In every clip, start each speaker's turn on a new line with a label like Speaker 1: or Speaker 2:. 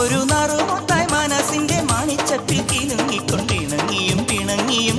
Speaker 1: ഒരു നറുകൊണ്ടായി മനസ്സിന്റെ മാണിച്ചപ്പിൽ കിലുങ്ങിക്കൊണ്ടിണങ്ങിയും പിണങ്ങിയും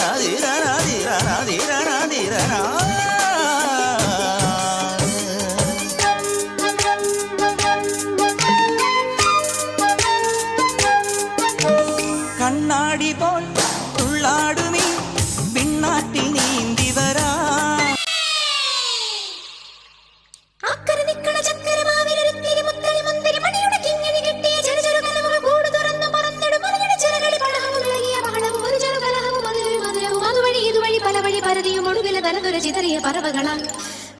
Speaker 1: അതുവഴി ഇതുവഴി പല വഴി പരതിയും ഒടുവിലെ തലതുര ചിതറിയ പറവകളാൽ